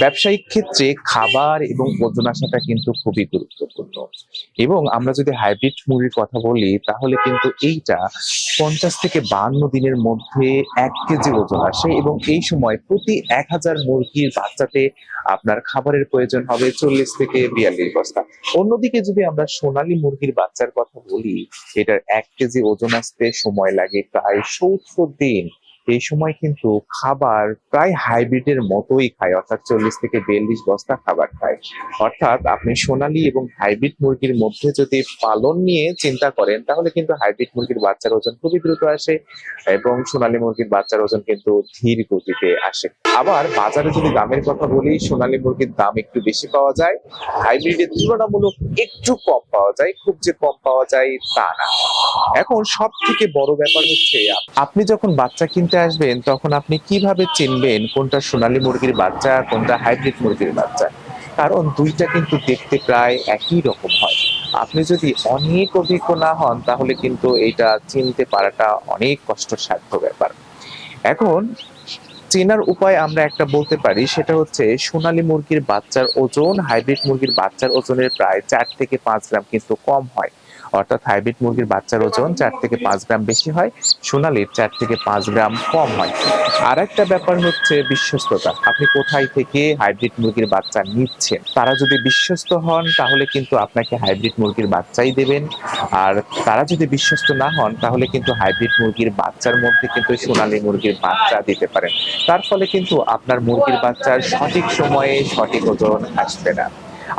ব্যবসায়িক ক্ষেত্রে খাবার এবং ওজন আসাটা কিন্তু খুবই গুরুত্বপূর্ণ। এবং আমরা যদি হাইব্রিড মুরগির কথা বলি, তাহলে কিন্তু এইটা পঞ্চাশ থেকে বান্ন দিনের মধ্যে এক কেজি ওজন আসে এবং এই সময় প্রতি এক হাজার মুরগির বাচ্চাতে আপনার খাবারের প্রয়োজন হবে চল্লিশ থেকে বিয়াল্লিশ বস্তা। অন্যদিকে যদি আমরা সোনালী মুরগির বাচ্চার কথা বলি, এটার এক কেজি ওজন আসতে সময় লাগে প্রায় সত্তর দিন। এই সময় কিন্তু খাবার প্রায় হাইব্রিডের মতোই খায়, অর্থাৎ চল্লিশ থেকে বিয়াল্লিশ বস্তা খাবার খায়। অর্থাৎ আপনি সোনালী এবং হাইব্রিড মুরগির মধ্যে যদি পালন নিয়ে চিন্তা করেন, তাহলে কিন্তু হাইব্রিড মুরগির বাচ্চার ওজন খুবই দ্রুত আসে এবং সোনালী মুরগির বাচ্চার ওজন কিন্তু ধীর গতিতে আসে। আবার বাজারে যদি দামের কথা বলি, সোনালী মুরগির দাম একটু বেশি পাওয়া যায় হাইব্রিডের তুলনামূলক একটু কম পাওয়া যায়, খুব যে কম পাওয়া যায় তা না। এখন সব থেকে বড় ব্যাপার হচ্ছে, আপনি যখন বাচ্চা কিনতে আসবেন, তখন আপনি কীভাবে চিনবেন কোনটা সোনালী মুরগির বাচ্চা, কোনটা হাইব্রিড মুরগির বাচ্চা? কারণ দুইটা কিন্তু দেখতে প্রায় একই রকম হয়। আপনি যদি অনেক অভিজ্ঞ না হন, তাহলে কিন্তু এটা চিনতে পারাটা অনেক কষ্টসাধ্য ব্যাপার। এখন, চেনার উপায় আমরা একটা বলতে পারি, সেটা হচ্ছে সোনালী মুরগির বাচ্চার ওজন, হাইব্রিড মুরগির বাচ্চার ওজনের প্রায় চার থেকে পাঁচ গ্রাম কিন্তু কম হয়। অর্থাৎ হাইব্রিড মুরগির বাচ্চার ওজন চার থেকে পাঁচ গ্রাম বেশি হয়, সোনালির চার থেকে পাঁচ গ্রাম কম হয়। আর একটা ব্যাপার হচ্ছে বিশ্বস্ততা। আপনি কোথায় থেকে হাইব্রিড মুরগির বাচ্চা নিচ্ছেন? তারা যদি বিশ্বস্ত হন, তাহলে কিন্তু আপনাকে হাইব্রিড মুরগির বাচ্চাই দেবেন। আর তারা যদি বিশ্বস্ত না হন, তাহলে কিন্তু হাইব্রিড মুরগির বাচ্চার মধ্যে কিন্তু সোনালী মুরগির বাচ্চা দিতে পারেন। তার ফলে কিন্তু আপনার মুরগির বাচ্চার সঠিক সময়ে সঠিক ওজন আসবে না।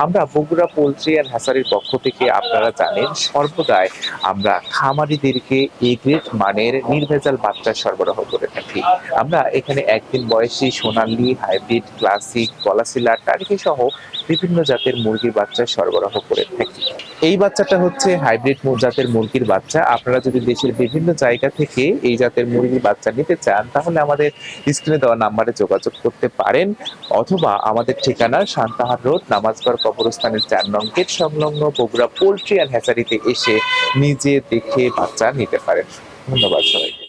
আমরা বগুড়া পোলট্রি অ্যান্ড হ্যাসারির পক্ষ থেকে আপনারা জানেন, সর্বদাই আমরা খামারিদেরকে এ গ্রেড মানের নির্ভেজাল বাচ্চা সরবরাহ করে থাকি। আমরা এখানে একদিন বয়সী সোনালি, হাইব্রিড, ক্লাসিক কলাশিলা টার্কি সহ বিভিন্ন জাতের মুরগির বাচ্চা সরবরাহ করে থাকি। এই বাচ্চাটা হচ্ছে হাইব্রিড জাতের মুরগির বাচ্চা। আপনারা যদি দেশের বিভিন্ন জায়গা থেকে এই জাতের মুরগির বাচ্চা নিতে চান, তাহলে আমাদের স্ক্রিনে দেওয়া নাম্বারে যোগাযোগ করতে পারেন অথবা আমাদের ঠিকানা সান্তাহার রোড, নামাজগড় কবরস্থানের চার নং গেট সংলগ্ন বগুড়া পোলট্রি অ্যান্ড হ্যাচারিতে এসে নিজে দেখে বাচ্চা নিতে পারেন। ধন্যবাদ সবাইকে।